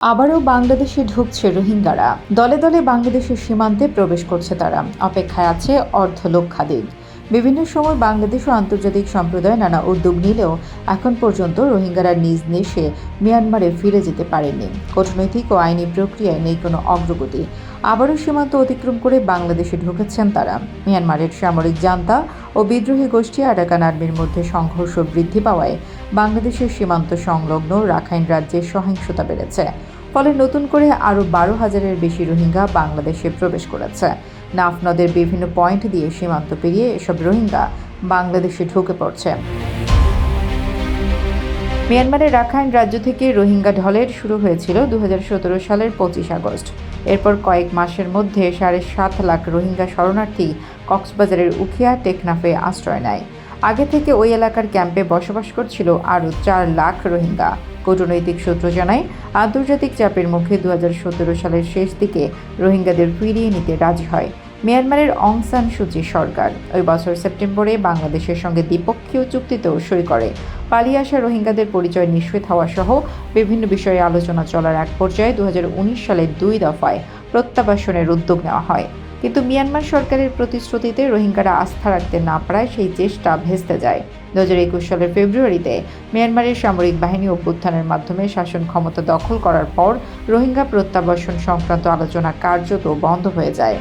আবারও বাংলাদেশে ঢুকছে রোহিঙ্গারা। দলে দলে বাংলাদেশের সীমান্তে প্রবেশ করছে তারা। অপেক্ষায় আছে অর্ধ লক্ষাধিক বিভিন্ন সময় বাংলাদেশ ও আন্তর্জাতিক সম্প্রদায় নানা উদ্যোগ নিলেও এখন পর্যন্ত রোহিঙ্গারা নিজ দেশে মিয়ানমারে ফিরে যেতে পারেনি। কূটনৈতিক ও আইনি প্রক্রিয়ায় নেই কোনো অগ্রগতি। আবারও সীমান্ত অতিক্রম করে বাংলাদেশে ঢুকেছেন তারা। মিয়ানমারের সামরিক জান্তা ও বিদ্রোহী গোষ্ঠী আরাকান আর্মির মধ্যে সংঘর্ষ বৃদ্ধি পাওয়ায় বাংলাদেশের সীমান্ত সংলগ্ন রাখাইন রাজ্যে সহিংসতা বেড়েছে। ফলে নতুন করে আরও বারো হাজারের বেশি রোহিঙ্গা বাংলাদেশে প্রবেশ করেছে। নাফ নদের বিভিন্ন পয়েন্ট দিয়ে সীমান্ত পেরিয়ে এসব রোহিঙ্গা বাংলাদেশে ঢুকে পড়ছে। মিয়ানমারের রাখাইন রাজ্য থেকে রোহিঙ্গা ঢলের শুরু হয়েছিল দু হাজার সতেরো সালের পঁচিশ আগস্ট। এরপর কয়েক মাসের মধ্যে সাড়ে সাত লাখ রোহিঙ্গা শরণার্থী কক্সবাজারের উখিয়া টেকনাফে আশ্রয় নেয়। আগে থেকে ওই এলাকার ক্যাম্পে বসবাস করছিল আরও চার লাখ রোহিঙ্গা। কূটনৈতিক সূত্র জানায়, আন্তর্জাতিক চাপের মুখে দু হাজার সতেরো সালের শেষ দিকে রোহিঙ্গাদের ফিরিয়ে নিতে রাজি হয় মিয়ানমারের অং সান সুচি সরকার। ওই বছর সেপ্টেম্বরে বাংলাদেশের সঙ্গে দ্বিপক্ষীয় চুক্তিতেও সই করে। পালিয়ে আসা রোহিঙ্গাদের পরিচয় নিশ্চিত হওয়া সহ বিভিন্ন বিষয়ে আলোচনা চলার এক পর্যায়ে দু হাজার উনিশ সালের দুই দফায় প্রত্যাবাসনের উদ্যোগ নেওয়া হয়। কিন্তু মিয়ানমার সরকারের প্রতিশ্রুতিতে রোহিঙ্গারা আস্থা রাখতে না পারায় সেই চেষ্টা ভেস্তে যায়। দু একুশ সালের ফেব্রুয়ারিতে মিয়ানমারের সামরিক বাহিনী অভ্যুত্থানের মাধ্যমে শাসন ক্ষমতা দখল করার পর রোহিঙ্গা প্রত্যাবাসন সংক্রান্ত আলোচনা কার্যত বন্ধ হয়ে যায়।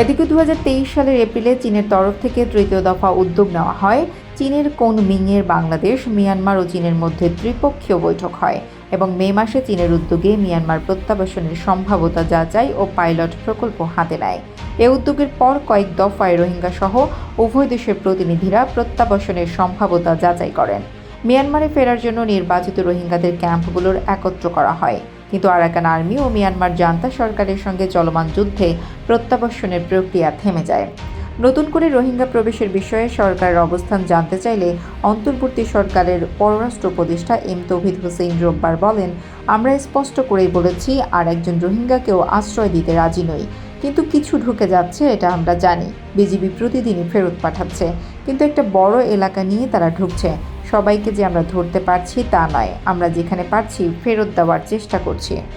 এদিকে দু হাজার তেইশ সালের এপ্রিলে চীনের তরফ থেকে তৃতীয় দফা উদ্যোগ নেওয়া হয়। চীনের কোন মিংয়ের বাংলাদেশ, মিয়ানমার ও চীনের মধ্যে ত্রিপক্ষীয় বৈঠক হয় এবং মে মাসে চীনের উদ্যোগে মিয়ানমার প্রত্যাবাসনের সম্ভাব্যতা যাচাই ও পাইলট প্রকল্প হাতে নেয়। এ উদ্যোগের পর কয়েক দফায় রোহিঙ্গা সহ উভয় দেশের প্রতিনিধিরা প্রত্যাবাসনের সম্ভাব্যতা যাচাই করেন। মিয়ানমারে ফেরার জন্য নির্বাচিত রোহিঙ্গাদের ক্যাম্পগুলোর একত্র করা হয়। কিন্তু আরাকান আর্মি ও মিয়ানমার জান্তা সরকারের সঙ্গে চলমান যুদ্ধে প্রত্যাবাসনের প্রক্রিয়া থেমে যায়। নতুন করে রোহিঙ্গা প্রবেশের বিষয়ে সরকারের অবস্থান জানতে চাইলে অন্তর্বর্তী সরকারের পররাষ্ট্র উপদেষ্টা এম তৌহিদ হোসেন রোববার বলেন, আমরা স্পষ্ট করেই বলেছি, আর একজন রোহিঙ্গাকেও আশ্রয় দিতে রাজি নই। কিন্তু কিছু ঢুকে যাচ্ছে, এটা আমরা জানি। বিজিবি প্রতিদিনই ফেরত পাঠাচ্ছে। কিন্তু একটা বড় এলাকা নিয়ে তারা ঢুকছে। সবাইকে যে আমরা ধরতে পারছি তা নয়। আমরা যেখানে পারছি, ফেরত দেওয়ার চেষ্টা করছি।